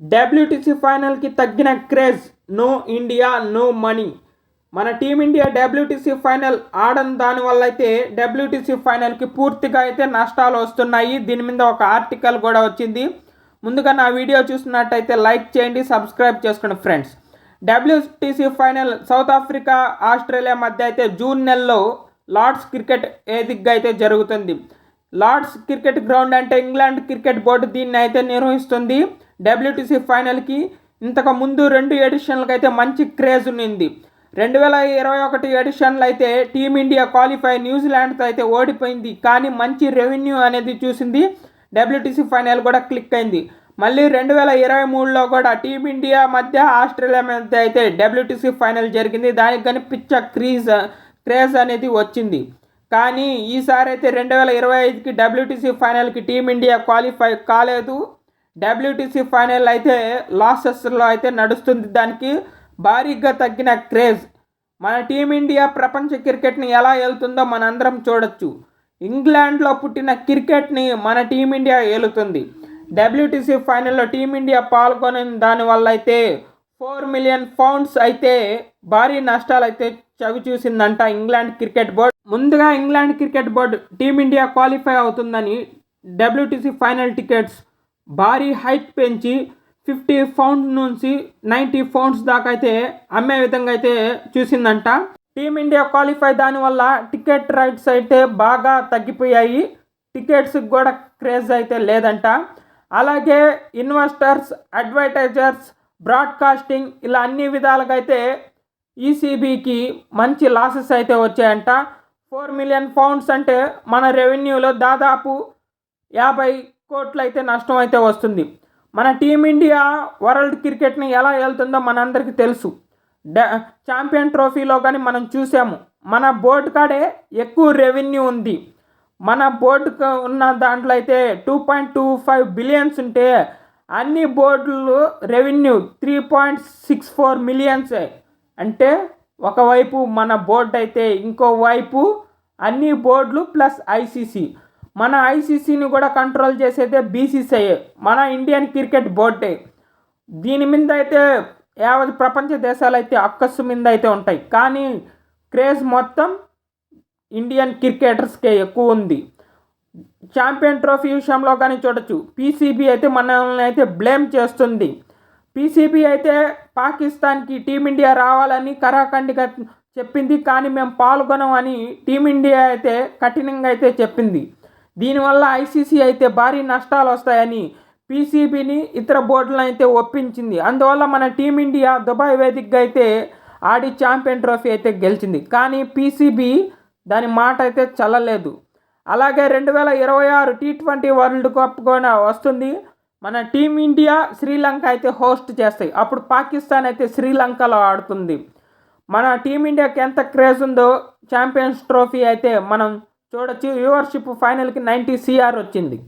WTC ఫైనల్కి తగ్గిన craze no India no money మన టీమిండియా డబ్ల్యూటీసీ ఫైనల్ ఆడని దానివల్ల అయితే డబ్ల్యూటీసీ ఫైనల్కి పూర్తిగా అయితే నష్టాలు వస్తున్నాయి. దీని మీద ఒక ఆర్టికల్ కూడా వచ్చింది. ముందుగా నా వీడియో చూసినట్టయితే లైక్ చేయండి సబ్స్క్రైబ్ చేసుకోండి friends WTC final South Africa Australia మధ్య అయితే జూన్ నెలలో లార్డ్స్ క్రికెట్ ఏదిగ్గా అయితే జరుగుతుంది? లార్డ్స్ క్రికెట్ గ్రౌండ్ అంటే ఇంగ్లాండ్ క్రికెట్ బోర్డు దీన్ని అయితే నిర్వహిస్తుంది. డబ్ల్యూటీసీ ఫైనల్కి ఇంతకు ముందు రెండు ఎడిషన్లకు అయితే మంచి క్రేజ్ ఉన్నింది. రెండు వేల ఇరవై ఒకటి ఎడిషన్లో అయితే టీమిండియా క్వాలిఫై న్యూజిలాండ్తో అయితే ఓడిపోయింది. కానీ మంచి రెవెన్యూ అనేది చూసింది. డబ్ల్యూటీసీ ఫైనల్ కూడా క్లిక్ అయింది. మళ్ళీ రెండు వేల ఇరవై మూడులో కూడా టీమిండియా మధ్య ఆస్ట్రేలియా మధ్య అయితే డబ్ల్యూటీసీ ఫైనల్ జరిగింది. దానికి కానీ పిచ్చ క్రీజ్ క్రేజ్ అనేది వచ్చింది. కానీ ఈసారి అయితే రెండు వేల ఇరవై ఐదుకి డబ్ల్యూటీసీ ఫైనల్కి టీమిండియా క్వాలిఫై కాలేదు. డబ్ల్యూటీసీ ఫైనల్ అయితే లాసెస్లో అయితే నడుస్తుంది. దానికి భారీగా తగ్గిన క్రేజ్. మన టీమిండియా ప్రపంచ క్రికెట్ని ఎలా వెళ్తుందో మనందరం చూడొచ్చు. ఇంగ్లాండ్లో పుట్టిన క్రికెట్ని మన టీమిండియా ఏలుతుంది. డబ్ల్యూటీసీ ఫైనల్లో టీమిండియా పాల్గొని దానివల్ల అయితే ఫోర్ మిలియన్ పౌండ్స్ అయితే భారీ నష్టాలు అయితే చవి చూసిందంట ఇంగ్లాండ్ క్రికెట్ బోర్డ్. ముందుగా England cricket board Team India qualify అవుతుందని డబ్ల్యూటీసీ ఫైనల్ టికెట్స్ భారీ హైట్ పెంచి ఫిఫ్టీ పౌండ్స్ నుంచి నైంటీ పౌండ్స్ దాకా అయితే అమ్మే విధంగా అయితే చూసిందంట. టీమిండియా క్వాలిఫై దానివల్ల టికెట్ రైట్స్ అయితే బాగా తగ్గిపోయాయి. టికెట్స్ కూడా క్రేజ్ అయితే లేదంట. అలాగే ఇన్వెస్టర్స్ అడ్వర్టైజర్స్ బ్రాడ్కాస్టింగ్ ఇలా అన్ని విధాలుగా అయితే ఈసీబీకి మంచి లాసెస్ అయితే వచ్చాయంట. ఫోర్ మిలియన్ పౌండ్స్ అంటే మన రెవెన్యూలో దాదాపు యాభై కోట్లు అయితే నష్టం అయితే వస్తుంది. మన టీమిండియా వరల్డ్ క్రికెట్ని ఎలా వెళ్తుందో మనందరికీ తెలుసు. డ ఛాంపియన్ ట్రోఫీలో కానీ మనం చూసాము. మన బోర్డు కాడే ఎక్కువ రెవెన్యూ ఉంది. మన బోర్డుకు ఉన్న దాంట్లో అయితే two point two five billions ఉంటే అన్ని బోర్డులు revenue three point six four millions అంటే ఒకవైపు మన బోర్డు అయితే ఇంకోవైపు అన్ని బోర్డులు ప్లస్ ఐసీసీ మన ఐసీసీని కూడా కంట్రోల్ చేసేదే బీసీసీఐ మన ఇండియన్ క్రికెట్ బోర్డే దీని మీద అయితే యావత్ ప్రపంచ దేశాలు అయితే అక్కస్సు మీద అయితే ఉంటాయి. కానీ క్రేజ్ మొత్తం ఇండియన్ క్రికెటర్స్కే ఎక్కువ ఉంది. ఛాంపియన్ ట్రోఫీ విషయంలో కానీ చూడొచ్చు. పీసీబీ అయితే మనల్ని అయితే బ్లేమ్ చేస్తుంది. పీసీబీ అయితే పాకిస్తాన్కి టీమిండియా రావాలని కరాఖండిగా చెప్పింది. కానీ మేము పాల్గొనమని టీమిండియా అయితే కఠినంగా అయితే చెప్పింది. దీనివల్ల ఐసీసీ అయితే భారీ నష్టాలు వస్తాయని పీసీబీని ఇతర బోర్డులను అయితే ఒప్పించింది. అందువల్ల మన టీమిండియా దుబాయ్ వేదికగా అయితే ఆడి ఛాంపియన్ ట్రోఫీ అయితే గెలిచింది. కానీ పీసీబీ దాని మాట అయితే చల్లలేదు. అలాగే రెండు వేల ఇరవై ఆరు టీ ట్వంటీ వరల్డ్ కప్ కూడా వస్తుంది. మన టీమిండియా శ్రీలంక అయితే హోస్ట్ చేస్తాయి. అప్పుడు పాకిస్తాన్ అయితే శ్రీలంకలో ఆడుతుంది. మన టీమిండియాకి ఎంత క్రేజ్ ఉందో ఛాంపియన్స్ ట్రోఫీ అయితే మనం చూడొచ్చు. వ్యూవర్షిప్ ఫైనల్కి నైంటీ సిఆర్ వచ్చింది.